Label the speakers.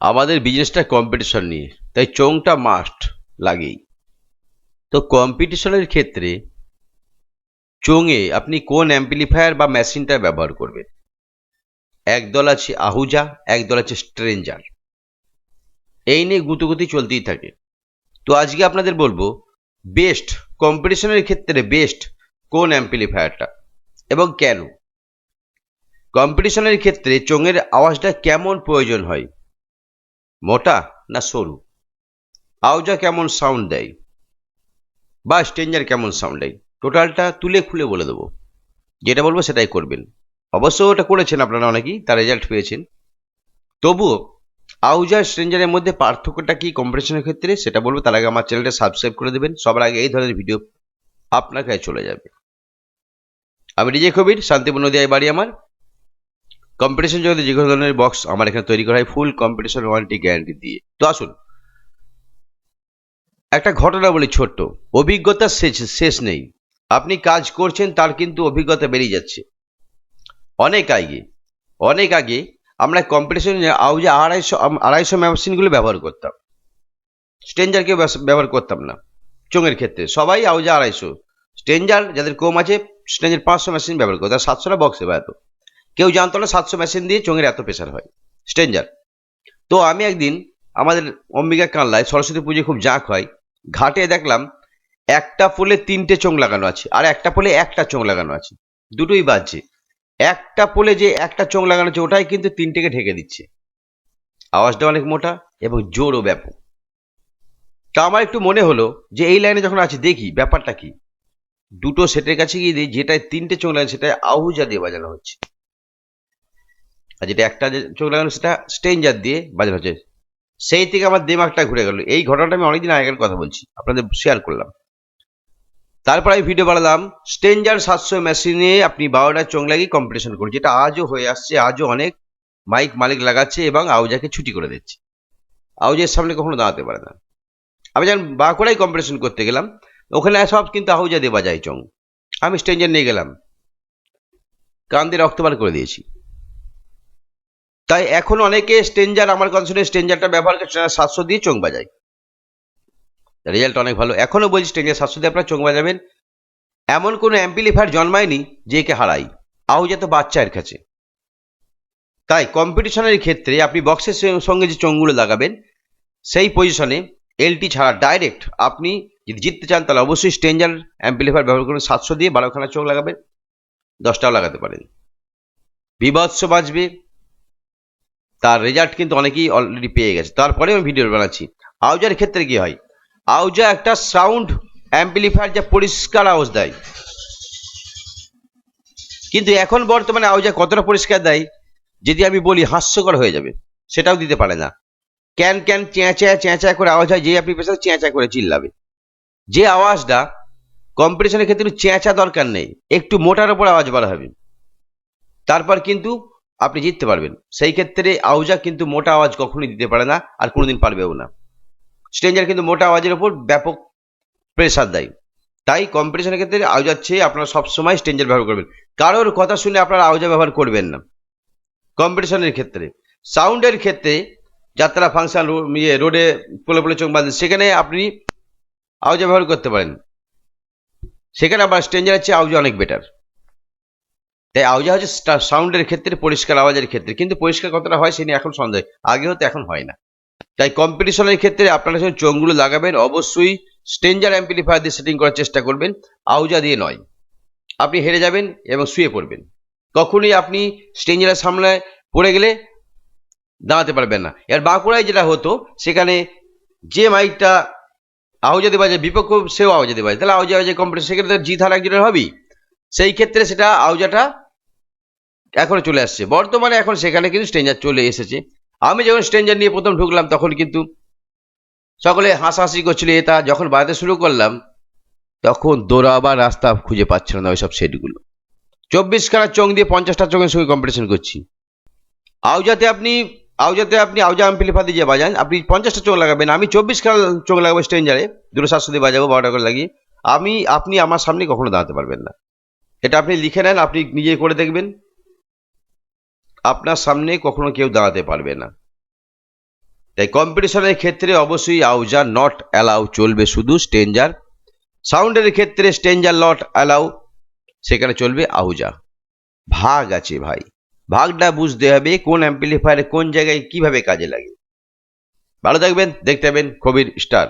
Speaker 1: আমাদের বিজনেসটা কম্পিটিশন নিয়ে। তাই চোংটা মাস্ট লাগেই। তো কম্পিটিশনের ক্ষেত্রে চোঙে আপনি কোন অ্যাম্পলিফায়ার বা মেশিনটা ব্যবহার করবেন? একদল আছে আহুজা একদল আছে স্ট্রেঞ্জার এই নিয়ে গুতগুতি চলতেই থাকে। তো আজকে আপনাদের বলব বেস্ট কম্পিটিশনের ক্ষেত্রে বেস্ট কোন অ্যাম্পলিফায়ারটা এবং কেন? কম্পিটিশনের ক্ষেত্রে চোঙের আওয়াজটা কেমন প্রয়োজন হয়? মোটা না সরু? আওজা কেমন সাউন্ড দেয়? বা স্ট্রেঞ্জার কেমন সাউন্ড দেয়? টোটালটা তুলে খুলে বলে দেবো। যেটা বলব সেটাই করবেন। অবশ্য ওটা করেছেন আপনারা অনেকেই, তার রেজাল্ট পেয়েছেন। তবুও আউজা স্ট্রেঞ্জারের মধ্যে পার্থক্যটা কি কম্পিটিশনের ক্ষেত্রে? সেটা বলব, তার আগে আমার চ্যানেলটা সাবস্ক্রাইব করে দেবেন। সবার আগে এই ধরনের ভিডিও আপনার কাছে চলে যাবে। আমি রিজে কবির, শান্তিপূর্ণ দেয় বাড়ি আমার। কম্পিটিশন জগতে যে কোনো ধরনের বক্স আমার এখানে তৈরি করা হয় ফুল কম্পিটিশন ওয়ারেন্টি গ্যারান্টি দিয়ে। তো আসুন, একটা ঘটনা বলি ছোট্ট। অভিজ্ঞতা শেষ শেষ নেই। আপনি কাজ করছেন, তার কিন্তু অভিজ্ঞতা বেরিয়ে যাচ্ছে। অনেক আগে অনেক আগে আমরা কম্পিটিশনে আউজে আড়াইশো আড়াইশো মেশিনগুলো ব্যবহার করতাম। স্ট্রেঞ্জারকে ব্যবহার করতাম না। চোঙের ক্ষেত্রে সবাই আউজা আড়াইশো। স্ট্রেঞ্জার যাদের কম আছে স্ট্রেঞ্জার পাঁচশো মেশিন ব্যবহার করতো সাতশোটা বক্সে এত কেউ জানতো না সাতশো মেশিন দিয়ে চোঙের এত প্রেশার হয়। স্ট্রেঞ্জার তো আমি একদিন আমাদের অম্বিকা কানলায় সরস্বতী পুজো খুব জাঁক হয়। ঘাটে দেখলাম একটা পোলে তিনটে চোঙ লাগানো আছে আর একটা পোলে একটা চোঙ লাগানো আছে। দুটোই বাজছে। একটা পোলে যে একটা চোঙ লাগানো আছে, ওটাই কিন্তু তিনটেকে ঢেকে দিচ্ছে। আওয়াজটা অনেক মোটা এবং জোরও ব্যাপক। তা আমার একটু মনে হলো যে এই লাইনে যখন আছি, দেখি ব্যাপারটা কি। দুটো সেটের কাছে গিয়ে দিই যেটায় তিনটে চোখ লাগে সেটাই আহুজা দিয়ে বাজানো হচ্ছে। আর যেটা একটা চোখ লাগানো, সেটা স্টেঞ্জার দিয়ে বাজানো হচ্ছে সেই থেকে আমার দিমাগটা ঘুরে গেল। এই ঘটনাটা আমি অনেকদিন আগের কথা বলছি, আপনাদের শেয়ার করলাম। তারপর আমি ভিডিও বানালাম স্টেঞ্জার সাতশো মেশিনে আপনি বারোটা চোখ লাগিয়ে কম্পিটিশন করুন, যেটা আজও হয়ে আসছে, আজও অনেক মাইক মালিক লাগাচ্ছে এবং আউজাকে ছুটি করে দিচ্ছে। আউজের সামনে কখনো দাঁড়াতে পারে না। আমি যখন বাঁকুড়ায় কম্পিটিশন করতে গেলাম, ওখানে সব কিন্তু আহুজা দিয়ে বাজাই চং। আমি স্টেঞ্জার নিয়ে গেলাম। কান দিয়ে রক্তবার করে দিয়েছি। তাই এখন অনেকে স্টেঞ্জার আমার কথা শুনে স্টেঞ্জারটা ব্যবহার করে সাতশো দিয়ে চোখ বাজায়। রেজাল্ট অনেক ভালো। এখনও বলছি স্টেঞ্জার সাতশো দিয়ে আপনার চোখ বাজাবেন। এমন কোনো অ্যাম্পিলিফায়ার জন্মায়নি যে একে হারাই আহুজা তো বাচ্চার কাছে। তাই কম্পিটিশনের ক্ষেত্রে আপনি বক্সের সঙ্গে যে চোঙগুলো লাগাবেন, সেই পজিশনে এলটি ছাড়া ডাইরেক্ট আপনি যদি জিততে চান, তাহলে অবশ্যই স্টেঞ্জার অ্যাম্পলিফায়ার ব্যবহার করুন। সাতশো দিয়ে বারোখানা চোখ লাগাবেন, দশটাও লাগাতে পারেন। বিভৎস বাজবে তার রেজাল্ট কিন্তু অনেকেই অলরেডি পেয়ে গেছে। তারপরে আমি ভিডিও বানাচ্ছি। আউজার ক্ষেত্রে কি হয়? আউজা একটা সাউন্ড অ্যাম্পলিফায়ার যা পরিষ্কার আওয়াজ দেয়। কিন্তু এখন বর্তমানে আউজা কতটা পরিষ্কার দেয়? যদি আমি বলি হাস্যকর হয়ে যাবে। সেটাও দিতে পারে না। ক্যান ক্যান চেঁচা চেঁচা করে আওয়াজ হয় যে আপনি পেশা চেঁচা করে চিল্লাবে। যে আওয়াজটা কম্পিটিশনের ক্ষেত্রে চেঁচা দরকার নেই। একটু মোটার ওপর আওয়াজ বার হবে তারপর কিন্তু আপনি জিততে পারবেন। সেই ক্ষেত্রে আউজা কিন্তু মোটা আওয়াজ কখনোই দিতে পারে না আর কোনোদিন পারবেও না। স্ট্রেঞ্জার কিন্তু মোটা আওয়াজের ওপর ব্যাপক প্রেশার দেয়। তাই কম্পিটিশনের ক্ষেত্রে আউজার চেয়ে আপনারা সবসময় স্ট্রেঞ্জার ব্যবহার করবেন। কারোর কথা শুনে আপনারা আউজা ব্যবহার করবেন না। কম্পিটিশনের ক্ষেত্রে। সাউন্ডের ক্ষেত্রে যাত্রা ফাংশন ইয়ে রোডে পোলে পোলে চোখ বাঁধেন সেখানে আপনি আউজা ব্যবহার করতে পারেন। সেখানে আবার স্ট্রেঞ্জারের চেয়ে আউজা অনেক বেটার তাই আউজা হচ্ছে সাউন্ডের ক্ষেত্রে, পরিষ্কার আওয়াজের ক্ষেত্রে। কিন্তু পরিষ্কার কতটা হয়, সে নিয়ে এখন সন্দেহ। আগে হতে এখন হয় না। তাই কম্পিটিশনের ক্ষেত্রে আপনারা যখন চোখগুলো লাগাবেন, অবশ্যই স্ট্রেঞ্জার অ্যাম্পলিফায়ার দিয়ে সেটিং করার চেষ্টা করবেন। আউজা দিয়ে নয়। আপনি হেরে যাবেন এবং শুয়ে পড়বেন। কখনোই আপনি স্ট্রেঞ্জারের সামনে পড়ে গেলে দাঁড়াতে পারবেন না। এর বাঁকুড়ায় যেটা হতো, সেখানে যে মাইকটা আহুজাদি বাজে বিপক্ষ সেও আহুজাদি বাজে তাহলে আহুজা বাজে কম্পিটিশন তো জিত হার একজনের হবেই। সেই ক্ষেত্রে সেটা আহুজাটা এখনও চলে আসছে। বর্তমানে এখন সেখানে কিন্তু স্ট্রেঞ্জার চলে এসেছে। আমি যখন স্ট্রেঞ্জার নিয়ে প্রথম ঢুকলাম, তখন কিন্তু সকলে হাসাহাসি করছিল। এটা যখন বাজাতে শুরু করলাম, তখন দৌড়াবার রাস্তা খুঁজে পাচ্ছিল না ওইসব সেটগুলো। চব্বিশ খানা চোখ দিয়ে পঞ্চাশটা চোখের সঙ্গে কম্পিটিশন করছি। আউজাতে আপনি আউজাতে আপনি আউজা অ্যাম্পলিফার দিয়ে বাজান, আপনি পঞ্চাশটা চোখ লাগাবেন, আমি চব্বিশ খানা চোখ লাগাবো স্ট্রেঞ্জারে দুটো সাতশো দিয়ে বাজাবো, বারোটা করে লাগিয়ে। আমি, আপনি আমার সামনে কখনো দাঁড়াতে পারবেন না। এটা আপনি লিখে নেন, আপনি নিজে করে দেখবেন। আপনার সামনে কখনো কেউ দাঁড়াতে পারবে না। তাই কম্পিটিশনের ক্ষেত্রে অবশ্যই আউজা নট অ্যালাউ চলবে শুধু স্টেঞ্জার সাউন্ডের ক্ষেত্রে স্টেঞ্জার নট অ্যালাউ সেখানে চলবে আউজা ভাগ আছে ভাই। ভাগটা বুঝতে হবে কোন অ্যাম্পলিফায়ারে কোন জায়গায় কীভাবে কাজে লাগে। ভালো থাকবেন, দেখতে পাবেন কবির স্টার